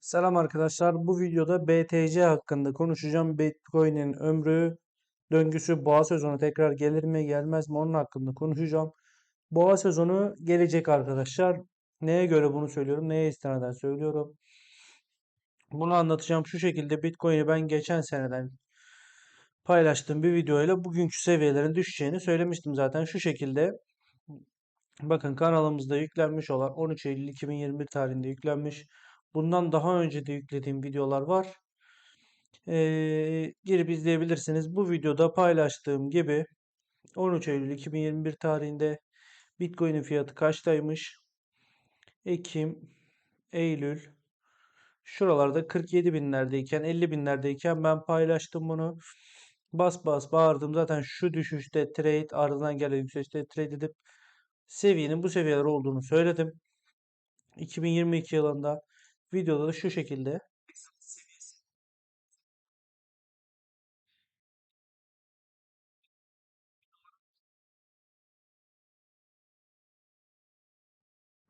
Selam arkadaşlar. Bu videoda BTC hakkında konuşacağım. Bitcoin'in ömrü, döngüsü, boğa sezonu tekrar gelir mi gelmez mi onun hakkında konuşacağım. Boğa sezonu gelecek arkadaşlar. Neye göre bunu söylüyorum? Neye istinaden söylüyorum? Bunu anlatacağım şu şekilde. Bitcoin'i ben geçen seneden paylaştığım bir videoyla bugünkü seviyelerin düşeceğini söylemiştim zaten. Şu şekilde bakın kanalımızda yüklenmiş olan 13 Eylül 2021 tarihinde yüklenmiş. Bundan daha önce de yüklediğim videolar var. Ee, girip izleyebilirsiniz. Bu videoda paylaştığım gibi 13 Eylül 2021 tarihinde Bitcoin'in fiyatı kaçtaymış? Ekim, Eylül şuralarda 47 binlerdeyken 50 binlerdeyken ben paylaştım bunu. Bas bas bağırdım. Zaten şu düşüşte trade ardından gelen yükselişte trade edip seviyenin bu seviyeler olduğunu söyledim. 2022 yılında videoda da şu şekilde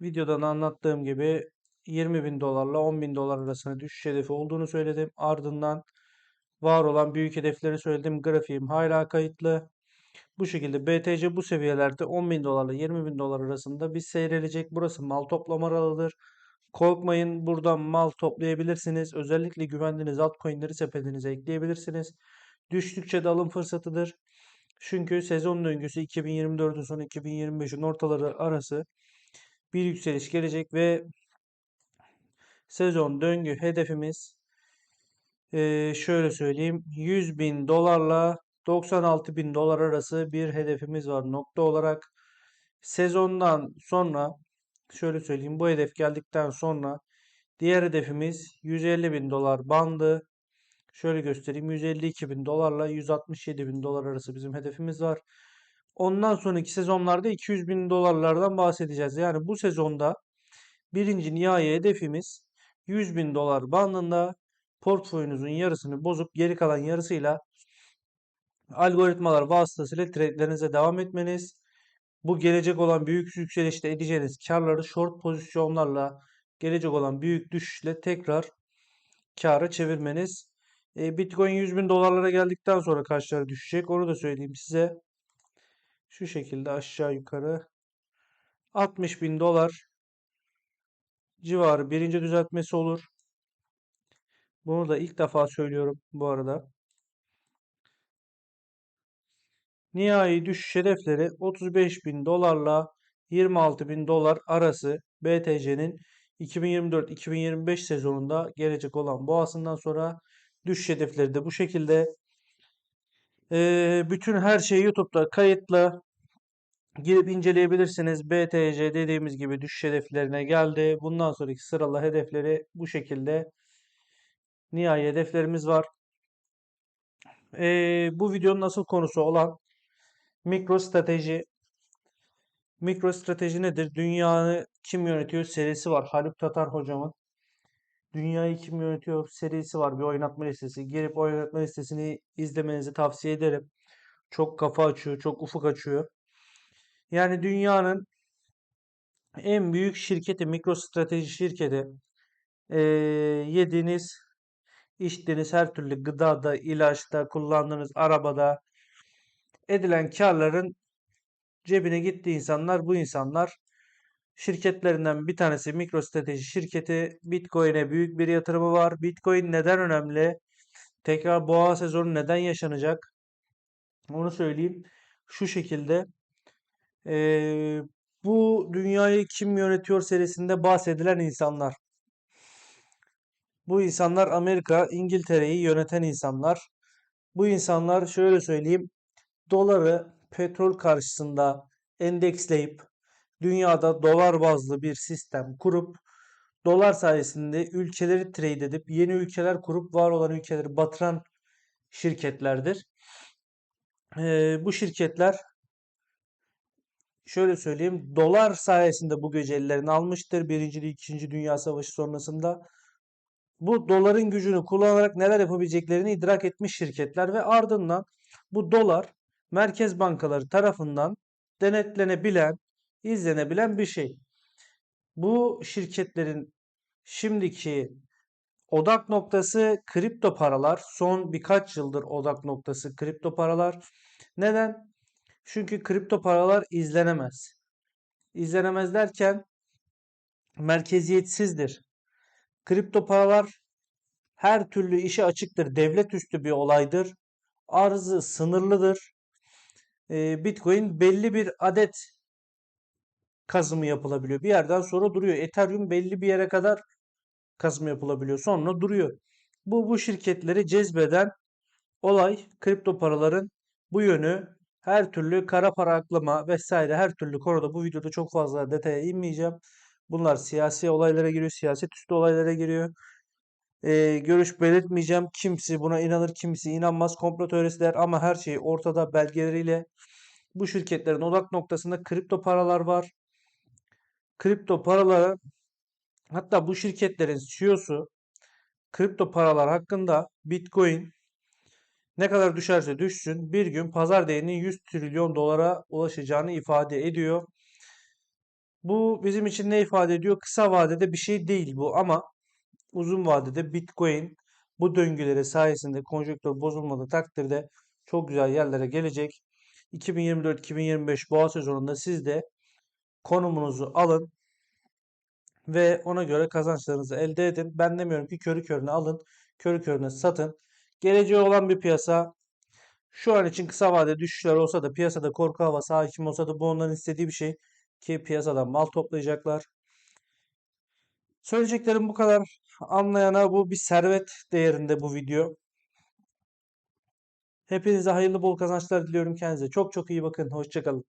Videodan anlattığım gibi 20 bin dolarla 10 bin dolar arasında düşüş hedefi olduğunu söyledim. Ardından var olan büyük hedefleri söyledim. Grafiğim hala kayıtlı. Bu şekilde BTC bu seviyelerde 10 bin dolarla 20 bin dolar arasında bir seyredecek. Burası mal toplama aralığıdır. Korkmayın buradan mal toplayabilirsiniz. Özellikle güvendiğiniz altcoin'leri sepetinize ekleyebilirsiniz. Düştükçe de alım fırsatıdır. Çünkü sezon döngüsü 2024'ün sonu 2025'in ortaları arası bir yükseliş gelecek ve sezon döngü hedefimiz eee, şöyle söyleyeyim 100 bin dolarla 96 bin dolar arası bir hedefimiz var nokta olarak. Sezondan sonra şöyle söyleyeyim bu hedef geldikten sonra diğer hedefimiz 150 bin dolar bandı. Şöyle göstereyim 152 bin dolarla 167 bin dolar arası bizim hedefimiz var. Ondan sonraki sezonlarda 200 bin dolarlardan bahsedeceğiz. Yani bu sezonda birinci nihai hedefimiz 100 bin dolar bandında portföyünüzün yarısını bozup geri kalan yarısıyla algoritmalar vasıtasıyla trade'lerinize devam etmeniz. Bu gelecek olan büyük yükselişte edeceğiniz karları short pozisyonlarla gelecek olan büyük düşüşle tekrar kâra çevirmeniz. E, Bitcoin 100 bin dolarlara geldikten sonra kaçlara düşecek onu da söyleyeyim size. Şu şekilde aşağı yukarı 60 bin dolar civarı birinci düzeltmesi olur. Bunu da ilk defa söylüyorum bu arada. Nihai düşüş hedefleri 35 bin dolarla 26 bin dolar arası BTC'nin 2024-2025 sezonunda gelecek olan boğasından sonra düşüş hedefleri de bu şekilde. Ee, bütün her şey YouTube'da kayıtlı. Girip inceleyebilirsiniz. BTC dediğimiz gibi düşüş hedeflerine geldi. Bundan sonraki sıralı hedefleri bu şekilde. Nihai hedeflerimiz var. Ee, bu videonun asıl konusu olan mikro strateji. Mikro strateji nedir? Dünyayı kim yönetiyor serisi var. Haluk Tatar hocamın. Dünyayı kim yönetiyor serisi var. Bir oynatma listesi. Girip oynatma listesini izlemenizi tavsiye ederim. Çok kafa açıyor, çok ufuk açıyor. Yani dünyanın en büyük şirketi, mikro strateji şirketi. Ee, yediğiniz, içtiğiniz her türlü gıdada, ilaçta, kullandığınız arabada edilen karların cebine gittiği insanlar bu insanlar. Şirketlerinden bir tanesi MicroStrateji şirketi. Bitcoin'e büyük bir yatırımı var. Bitcoin neden önemli? Tekrar boğa sezonu neden yaşanacak? Onu söyleyeyim. Şu şekilde. Ee, bu dünyayı kim yönetiyor serisinde bahsedilen insanlar. Bu insanlar Amerika, İngiltere'yi yöneten insanlar. Bu insanlar şöyle söyleyeyim. Doları petrol karşısında endeksleyip dünyada dolar bazlı bir sistem kurup dolar sayesinde ülkeleri trade edip yeni ülkeler kurup var olan ülkeleri batıran şirketlerdir. Ee, bu şirketler şöyle söyleyeyim dolar sayesinde bu gücü almıştır. Birinci, ikinci Dünya Savaşı sonrasında bu doların gücünü kullanarak neler yapabileceklerini idrak etmiş şirketler ve ardından bu dolar merkez bankaları tarafından denetlenebilen, izlenebilen bir şey. Bu şirketlerin şimdiki Odak noktası kripto paralar. Son birkaç yıldır odak noktası kripto paralar. Neden? Çünkü kripto paralar izlenemez. İzlenemez derken merkeziyetsizdir. Kripto paralar her türlü işe açıktır. Devlet üstü bir olaydır. Arzı sınırlıdır. Ee, Bitcoin belli bir adet kazımı yapılabiliyor. Bir yerden sonra duruyor. Ethereum belli bir yere kadar kazım yapılabiliyor. Sonra duruyor. Bu bu şirketleri cezbeden olay kripto paraların bu yönü her türlü kara para aklama vesaire her türlü konuda bu videoda çok fazla detaya inmeyeceğim. Bunlar siyasi olaylara giriyor, siyaset üstü olaylara giriyor. Ee, görüş belirtmeyeceğim. Kimisi buna inanır, kimisi inanmaz. Komplo teorisi der ama her şey ortada belgeleriyle. Bu şirketlerin odak noktasında kripto paralar var. Kripto paraları hatta bu şirketlerin CEO'su kripto paralar hakkında Bitcoin ne kadar düşerse düşsün bir gün pazar değerinin 100 trilyon dolara ulaşacağını ifade ediyor. Bu bizim için ne ifade ediyor? Kısa vadede bir şey değil bu ama uzun vadede Bitcoin bu döngüleri sayesinde konjonktür bozulmadığı takdirde çok güzel yerlere gelecek. 2024-2025 boğa sezonunda siz de konumunuzu alın ve ona göre kazançlarınızı elde edin. Ben demiyorum ki körü körüne alın, körü körüne satın. Geleceği olan bir piyasa. Şu an için kısa vade düşüşler olsa da piyasada korku havası hakim olsa da bu onların istediği bir şey ki piyasadan mal toplayacaklar. Söyleyeceklerim bu kadar. Anlayana bu bir servet değerinde bu video. Hepinize hayırlı bol kazançlar diliyorum kendinize. Çok çok iyi bakın. Hoşçakalın.